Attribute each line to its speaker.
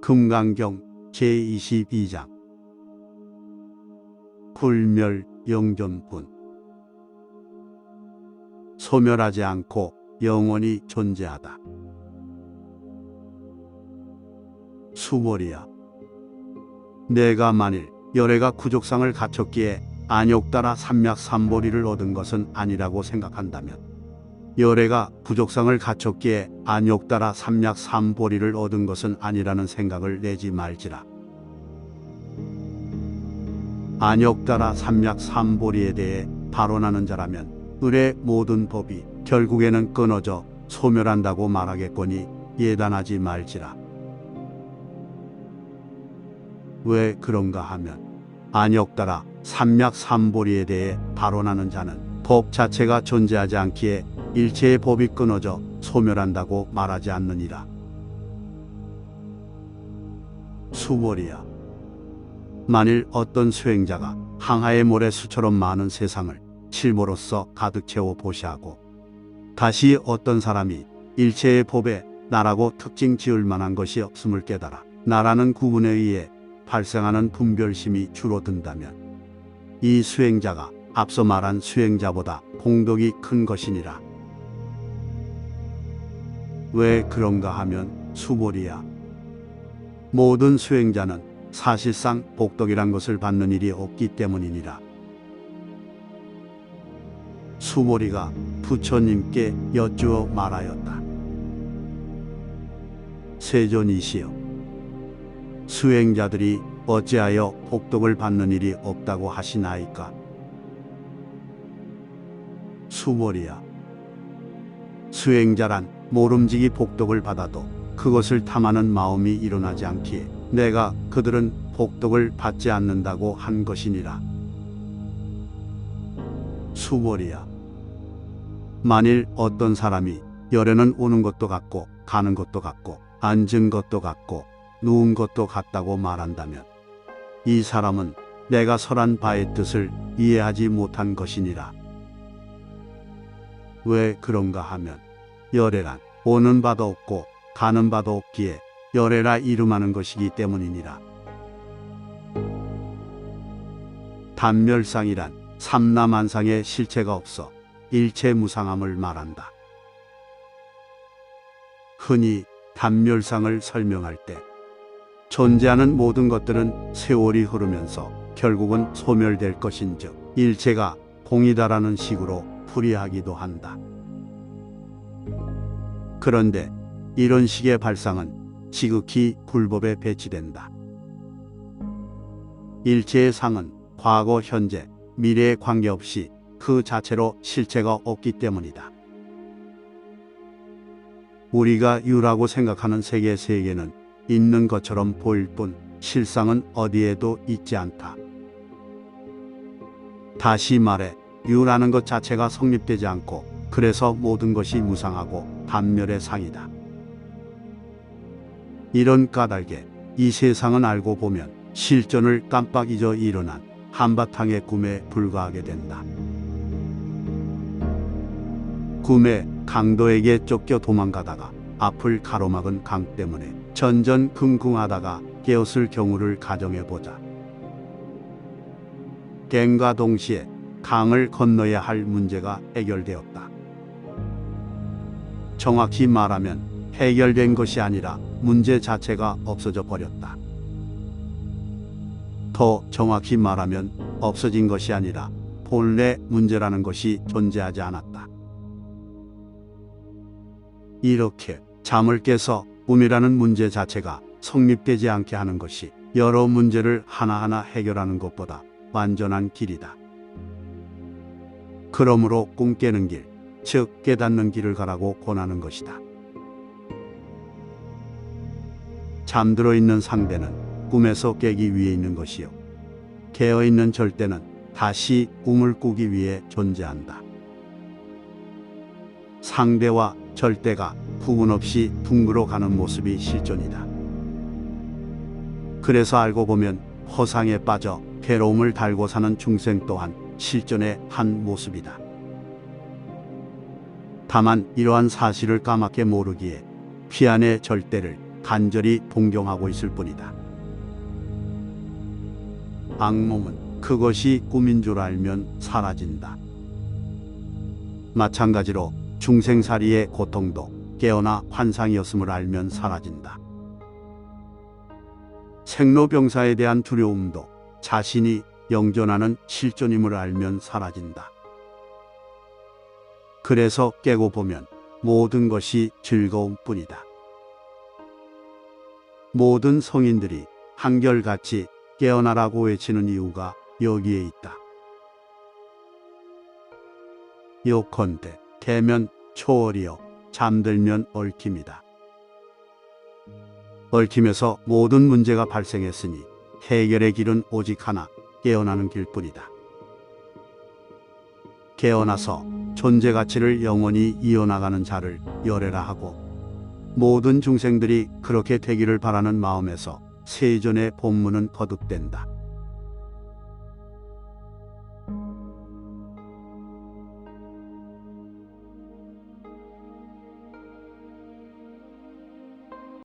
Speaker 1: 금강경 제22장 불멸 영존분 소멸하지 않고 영원히 존재하다. 수월이야. 내가 만일 열애가 구족상을 갖췄기에 안욕 따라 삼맥 삼보리를 얻은 것은 아니라고 생각한다면 열애가 부족상을 갖췄기에 안욕 따라 삼맥삼보리를 얻은 것은 아니라는 생각을 내지 말지라. 안욕 따라 삼맥삼보리에 대해 발언하는 자라면 을의 모든 법이 결국에는 끊어져 소멸한다고 말하겠거니 예단하지 말지라. 왜 그런가 하면 안욕따라 삼맥삼보리에 대해 발언하는 자는 법 자체가 존재하지 않기에 일체의 법이 끊어져 소멸한다고 말하지 않느니라. 수월이야. 만일 어떤 수행자가 항하의 모래수처럼 많은 세상을 실모로서 가득 채워 보시하고 다시 어떤 사람이 일체의 법에 나라고 특징 지을 만한 것이 없음을 깨달아 나라는 구분에 의해 발생하는 분별심이 줄어든다면 이 수행자가 앞서 말한 수행자보다 공덕이 큰 것이니라. 왜 그런가 하면 수볼이야. 모든 수행자는 사실상 복덕이란 것을 받는 일이 없기 때문이니라. 수몰이가 부처님께 여쭈어 말하였다. 세존이시여, 수행자들이 어찌하여 복덕을 받는 일이 없다고 하시나이까? 수몰이야. 수행자란 모름지기 복덕을 받아도 그것을 탐하는 마음이 일어나지 않기에 내가 그들은 복덕을 받지 않는다고 한 것이니라. 수월이야. 만일 어떤 사람이 열에는 오는 것도 같고 가는 것도 같고 앉은 것도 같고 누운 것도 같다고 말한다면 이 사람은 내가 설한 바의 뜻을 이해하지 못한 것이니라. 왜 그런가 하면 열애란 오는 바도 없고 가는 바도 없기에 열애라 이름하는 것이기 때문이니라. 단멸상이란 삼라만상의 실체가 없어 일체 무상함을 말한다. 흔히 단멸상을 설명할 때 존재하는 모든 것들은 세월이 흐르면서 결국은 소멸될 것인즉 일체가 공이다라는 식으로 풀이하기도 한다. 그런데 이런 식의 발상은 지극히 불법에 배치된다. 일체의 상은 과거, 현재, 미래에 관계없이 그 자체로 실체가 없기 때문이다. 우리가 유라고 생각하는 세계 세계는 있는 것처럼 보일 뿐 실상은 어디에도 있지 않다. 다시 말해 유라는 것 자체가 성립되지 않고 그래서 모든 것이 무상하고 단멸의 상이다. 이런 까닭에 이 세상은 알고 보면 실존을 깜빡 잊어 일어난 한바탕의 꿈에 불과하게 된다. 꿈에 강도에게 쫓겨 도망가다가 앞을 가로막은 강 때문에 전전긍긍하다가 깨었을 경우를 가정해 보자. 갱과 동시에 강을 건너야 할 문제가 해결되었다. 정확히 말하면 해결된 것이 아니라 문제 자체가 없어져 버렸다. 더 정확히 말하면 없어진 것이 아니라 본래 문제라는 것이 존재하지 않았다. 이렇게 잠을 깨서 꿈이라는 문제 자체가 성립되지 않게 하는 것이 여러 문제를 하나하나 해결하는 것보다 완전한 길이다. 그러므로 꿈 깨는 길, 즉 깨닫는 길을 가라고 권하는 것이다. 잠들어 있는 상대는 꿈에서 깨기 위해 있는 것이요. 깨어 있는 절대는 다시 꿈을 꾸기 위해 존재한다. 상대와 절대가 구분 없이 둥그러 가는 모습이 실존이다. 그래서 알고 보면 허상에 빠져 괴로움을 달고 사는 중생 또한 실존의 한 모습이다. 다만 이러한 사실을 까맣게 모르기에 피안의 절대를 간절히 동경하고 있을 뿐이다. 악몽은 그것이 꿈인 줄 알면 사라진다. 마찬가지로 중생살이의 고통도 깨어나 환상이었음을 알면 사라진다. 생로병사에 대한 두려움도 자신이 영존하는 실존임을 알면 사라진다. 그래서 깨고 보면 모든 것이 즐거움 뿐이다. 모든 성인들이 한결같이 깨어나라고 외치는 이유가 여기에 있다. 요컨대 깨면 초월이요 잠들면 얽힘이다. 얽힘에서 모든 문제가 발생했으니 해결의 길은 오직 하나 깨어나는 길뿐이다. 깨어나서 존재 가치를 영원히 이어나가는 자를 열애라 하고 모든 중생들이 그렇게 되기를 바라는 마음에서 세존의 본문은 거듭된다.